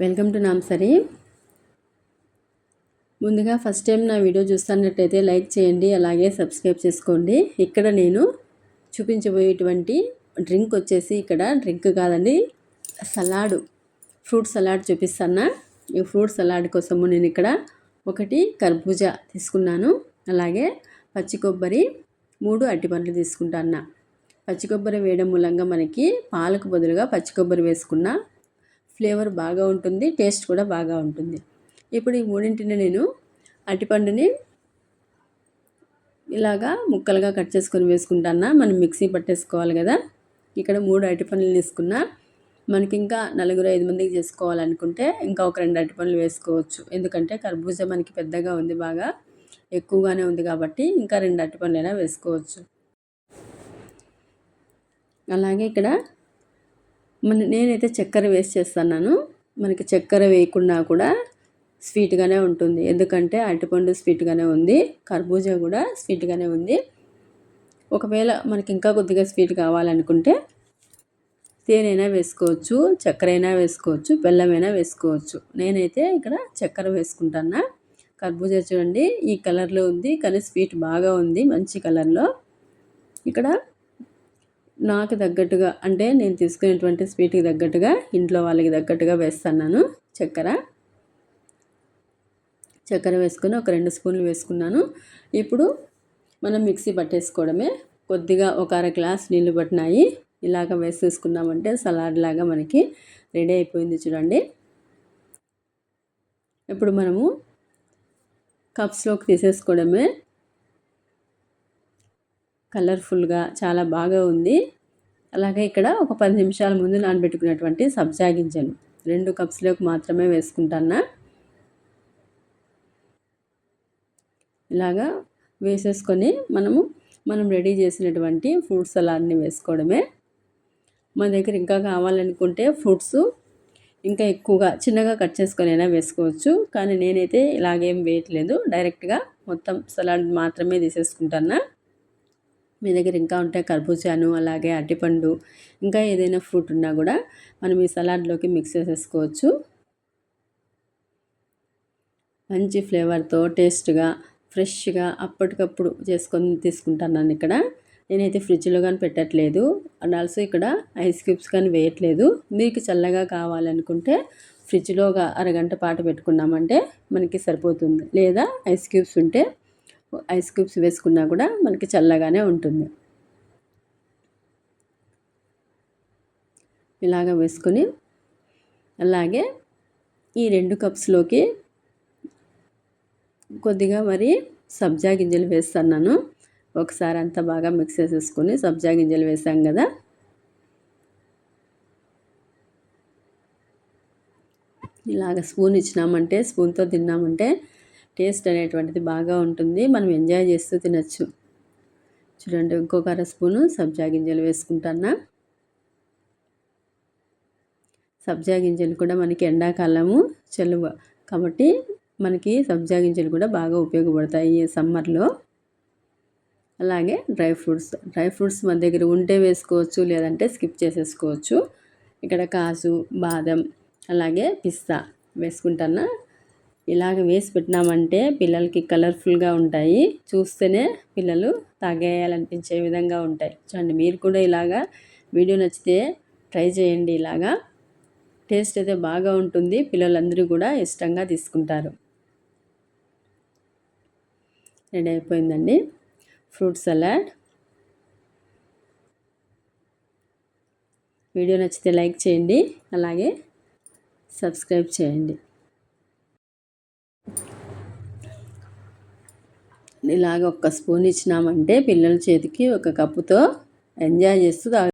Welcome to నామ్సరీ ముందుగా first time నా వీడియో చూస్తున్నట్టయితే లైక్ చేయండి అలాగే సబ్స్క్రైబ్ చేసుకోండి. ఇక్కడ నేను చూపించబోయేటువంటి డ్రింక్ వచ్చేసి ఇక్కడ డ్రింక్ కాదండి సలాడు ఫ్రూట్ సలాడ్ చూపిస్తాను ఈ ఫ్రూట్ సలాడ్ కోసము నేను ఇక్కడ ఒకటి కర్బూజా తీసుకున్నాను అలాగే పచ్చి కొబ్బరి మూడు అట్టిపండ్లు తీసుకుంటాను పచ్చి కొబ్బరి వేయడం మూలంగా మనకి పాలకు బదులుగా పచ్చి కొబ్బరి వేసుకున్న ఫ్లేవర్ బాగా ఉంటుంది టేస్ట్ కూడా బాగా ఉంటుంది. ఇప్పుడు ఈ మూడింటిని నేను అరటిపండుని ఇలాగా ముక్కలుగా కట్ చేసుకొని వేసుకుంటాను మనం మిక్సీ పట్టేసుకోవాలి కదా. ఇక్కడ మూడు అరటిపండ్లు తీసుకున్నా మనకి ఇంకా నలుగురు ఐదు మందికి చేసుకోవాలనుకుంటే ఇంకా ఒక రెండు అరటిపండ్లు వేసుకోవచ్చు. ఎందుకంటే కర్బూజా మనకి పెద్దగా ఉంది బాగా ఎక్కువగానే ఉంది కాబట్టి ఇంకా రెండు అరటిపండ్లైనా వేసుకోవచ్చు. అలాగే ఇక్కడ మన నేనైతే చక్కెర వేస్ట్ చేస్తున్నాను. మనకి చక్కెర వేయకుండా కూడా స్వీట్గానే ఉంటుంది. ఎందుకంటే అరటిపండు స్వీట్గానే ఉంది. కర్బూజా కూడా స్వీట్గానే ఉంది. ఒకవేళ మనకి ఇంకా కొద్దిగా స్వీట్ కావాలనుకుంటే తేనైనా వేసుకోవచ్చు చక్కెర అయినా వేసుకోవచ్చు బెల్లమైనా వేసుకోవచ్చు. నేనైతే ఇక్కడ చక్కెర వేసుకుంటాను కర్బూజా చూడండి ఈ కలర్లో ఉంది కానీ స్వీట్ బాగా ఉంది మంచి కలర్లో. ఇక్కడ నాకు తగ్గట్టుగా అంటే నేను తీసుకునేటువంటి స్వీట్కి తగ్గట్టుగా ఇంట్లో వాళ్ళకి తగ్గట్టుగా వేస్తున్నాను. చక్కెర. చక్కెర వేసుకొని ఒక రెండు స్పూన్లు వేసుకున్నాను. ఇప్పుడు మనం మిక్సీ పట్టేసుకోవడమే. కొద్దిగా ఒక అర గ్లాస్ నీళ్ళు పట్టినాయి. ఇలాగ వేసేసుకున్నామంటే సలాడ్ లాగా మనకి రెడీ అయిపోయింది చూడండి. ఇప్పుడు మనము కప్స్లోకి తీసేసుకోవడమే. కలర్ఫుల్గా చాలా బాగా ఉంది. అలాగే ఇక్కడ ఒక పది నిమిషాల ముందు నానబెట్టుకున్నటువంటి సబ్జా గింజలు రెండు కప్స్లోకి మాత్రమే వేసుకుంటాను ఇలాగా వేసేసుకొని మనము మనం రెడీ చేసినటువంటి ఫ్రూట్స్ సలాడ్ని వేసుకోవడమే. మన దగ్గర ఇంకా కావాలనుకుంటే ఫ్రూట్స్ ఇంకా ఎక్కువగా చిన్నగా కట్ చేసుకొని అయినా వేసుకోవచ్చు. కానీ నేనైతే ఇలాగేం వేయట్లేదు. డైరెక్ట్గా మొత్తం సలాడ్ మాత్రమే తీసేసుకుంటాను మీ దగ్గర ఇంకా ఉంటే కర్బూజాను అలాగే అరటిపండు ఇంకా ఏదైనా ఫ్రూట్ ఉన్నా కూడా మనం ఈ సలాడ్లోకి మిక్స్ చేసేసుకోవచ్చు. మంచి ఫ్లేవర్తో టేస్ట్గా ఫ్రెష్గా అప్పటికప్పుడు చేసుకొని తీసుకుంటాను ఇక్కడ. నేనైతే ఫ్రిడ్జ్లో కానీ పెట్టట్లేదు. అండ్ ఆల్సో ఇక్కడ ఐస్ క్యూబ్స్ కానీ వేయట్లేదు. మీకు చల్లగా కావాలనుకుంటే ఫ్రిడ్జ్లో ఒక అరగంట పాటు పెట్టుకున్నామంటే మనకి సరిపోతుంది. లేదా ఐస్ క్యూబ్స్ ఉంటే ఐస్ క్యూబ్స్ వేసుకున్నా కూడా మనకి చల్లగానే ఉంటుంది. ఇలాగ వేసుకొని అలాగే ఈ రెండు కప్స్లోకి కొద్దిగా మరి సబ్జా గింజలు వేస్తున్నాను. ఒకసారి అంతా బాగా మిక్స్ చేసేసుకొని సబ్జా గింజలు వేసాం కదా. ఇలాగ స్పూన్ ఇచ్చినామంటే స్పూన్తో తిన్నామంటే టేస్ట్ అనేటువంటిది బాగా ఉంటుంది. మనం ఎంజాయ్ చేస్తూ తినచ్చు. చూడండి ఇంకొక అర స్పూను సబ్జా గింజలు వేసుకుంటానా. సబ్జా గింజలు కూడా మనకి ఎండాకాలము చలువ కాబట్టి మనకి సబ్జా గింజలు కూడా బాగా ఉపయోగపడతాయి ఈ సమ్మర్లో. అలాగే డ్రై ఫ్రూట్స్ డ్రై ఫ్రూట్స్ మన దగ్గర ఉంటే వేసుకోవచ్చు లేదంటే స్కిప్ చేసేసుకోవచ్చు. ఇక్కడ కాజు బాదం అలాగే పిస్తా వేసుకుంటాను. ఇలాగ వేసి పెట్టినామంటే పిల్లలకి కలర్ఫుల్గా ఉంటాయి. చూస్తేనే పిల్లలు తాగేయాలనిపించే విధంగా ఉంటాయి. చూడండి మీరు కూడా ఇలాగా వీడియో నచ్చితే ట్రై చేయండి ఇలాగా. టేస్ట్ అయితే బాగా ఉంటుంది. పిల్లలందరూ కూడా ఇష్టంగా తీసుకుంటారు. రెడీ అయిపోయిందండి. Fruit salad. వీడియో నచ్చితే లైక్ చేయండి. అలాగే సబ్స్క్రైబ్ చేయండి. ఇలాగ ఒక్క స్పూన్ ఇచ్చినామంటే పిల్లల చేతికి ఒక కప్పుతో ఎంజాయ్ చేస్తూ